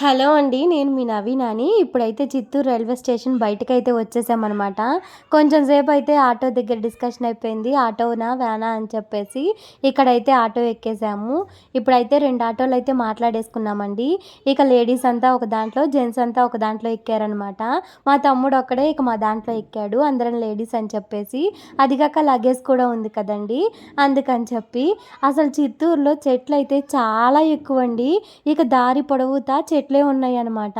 Hello అండి నేను మీ నవీనాని. ఇప్పుడైతే చిత్తూరు రైల్వే స్టేషన్ బయటకైతే వచ్చేసామన్నమాట. కొంచెం సేపు అయితే ఆటో దగ్గర డిస్కషన్ అయిపోయింది. ఆటోనా వ్యానా అని చెప్పేసి ఇక్కడైతే ఆటో ఎక్కేసాము. ఇప్పుడైతే రెండు ఆటోలు అయితే మాట్లాడేసుకున్నామండి. ఇక లేడీస్ అంతా ఒక దాంట్లో జెంట్స్ అంతా ఒక దాంట్లో ఎక్కారనమాట మా తమ్ముడు ఒక్కడే ఇక మా దాంట్లో ఎక్కాడు. అందరం లేడీస్ అని చెప్పేసి. అది కాక లగేజ్ కూడా ఉంది కదండి. అందుకని చెప్పి. అసలు చిత్తూరులో చెట్లు అయితే చాలా ఎక్కువ అండి ఇక దారి పొడవుతా చెట్లు చెట్లే ఉన్నాయి అనమాట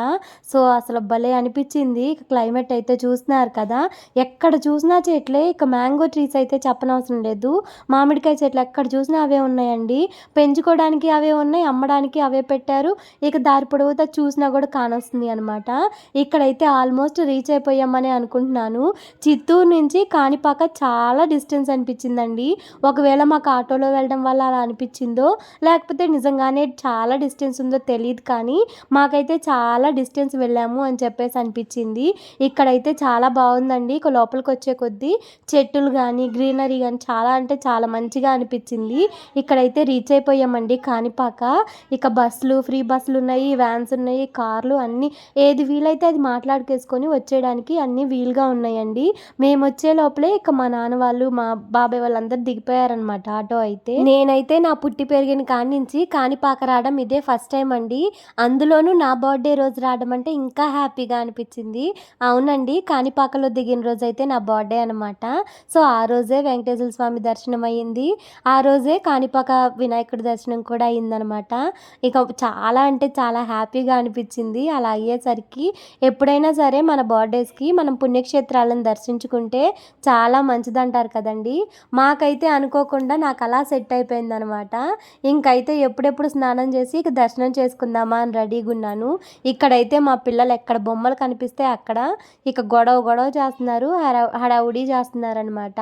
సో అసలు భలే అనిపించింది. క్లైమేట్ అయితే చూస్తున్నారు కదా. ఎక్కడ చూసినా చెట్లే ఇక మ్యాంగో ట్రీస్ అయితే చెప్పనవసరం లేదు. మామిడికాయ చెట్లు ఎక్కడ చూసినా అవే ఉన్నాయండి. పెంచుకోవడానికి అవే ఉన్నాయి అమ్మడానికి అవే పెట్టారు. ఇక దారి పొడవుతా చూసినా కూడా కానొస్తుంది అనమాట ఇక్కడైతే ఆల్మోస్ట్ రీచ్ అయిపోయామని అనుకుంటున్నాను. చిత్తూరు నుంచి కాణిపాక చాలా డిస్టెన్స్ అనిపించిందండి. ఒకవేళ మాకు ఆటోలో వెళ్ళడం వల్ల అలా అనిపించిందో లేకపోతే నిజంగానే చాలా డిస్టెన్స్ ఉందో తెలియదు కానీ మాకైతే చాలా డిస్టెన్స్ వెళ్ళాము అని చెప్పేసి అనిపించింది. ఇక్కడైతే చాలా బాగుందండి. ఇక లోపలికి వచ్చే కొద్దీ చెట్టులు కానీ గ్రీనరీ కానీ చాలా అంటే చాలా మంచిగా అనిపించింది. ఇక్కడైతే రీచ్ అయిపోయామండి కాణిపాక. ఇక బస్సులు ఫ్రీ బస్సులు ఉన్నాయి వ్యాన్స్ ఉన్నాయి కార్లు అన్నీ ఏది వీలైతే అది మాట్లాడుకేసుకొని వచ్చేయడానికి అన్నీ వీలుగా ఉన్నాయండి. మేము వచ్చే లోపలే ఇక మా నాన్న వాళ్ళు మా బాబాయ్ వాళ్ళందరూ దిగిపోయారనమాట ఆటో అయితే. నేనైతే నా పుట్టి పెరిగిన కాడి నుంచి కాణిపాక రావడం ఇదే ఫస్ట్ టైం అండి. అందులోనూ అందులోనూ నా బర్త్డే రోజు రావడం అంటే ఇంకా హ్యాపీగా అనిపించింది. అవునండి కాణిపాకలో దిగిన రోజు అయితే నా బర్త్డే అనమాట సో ఆ రోజే వెంకటేశ్వర స్వామి దర్శనం అయ్యింది. ఆ రోజే కాణిపాక వినాయకుడి దర్శనం కూడా అయిందనమాట ఇక చాలా అంటే చాలా హ్యాపీగా అనిపించింది. అలా అయ్యేసరికి ఎప్పుడైనా సరే మన బర్త్డేస్కి మనం పుణ్యక్షేత్రాలను దర్శించుకుంటే చాలా మంచిదంటారు కదండి. మాకైతే అనుకోకుండా నాకు అలా సెట్ అయిపోయింది అనమాట ఇంకైతే ఎప్పుడెప్పుడు స్నానం చేసి ఇక దర్శనం చేసుకుందామా అని రెడీగా చేస్తున్నాను ఇక్కడైతే మా పిల్లలు ఎక్కడ బొమ్మలు కనిపిస్తే అక్కడ ఇక గొడవ గొడవ చేస్తున్నారు హడావుడి చేస్తున్నారు అనమాట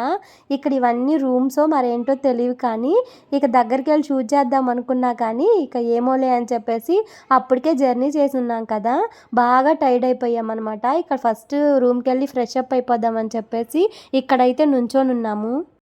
ఇక్కడ ఇవన్నీ రూమ్స్ మరేంటో తెలియదు కానీ ఇక దగ్గరికి వెళ్ళి చూజ్ చేద్దాం అనుకున్నా కానీ ఇక ఏమోలే అని చెప్పేసి అప్పటికే జర్నీ చేసి ఉన్నాం కదా. బాగా టైర్డ్ అయిపోయాం అనమాట ఇక్కడ ఫస్ట్ రూమ్కి వెళ్ళి ఫ్రెష్ అప్ అయిపోదాం అని చెప్పేసి ఇక్కడైతే నుంచొని ఉన్నాము.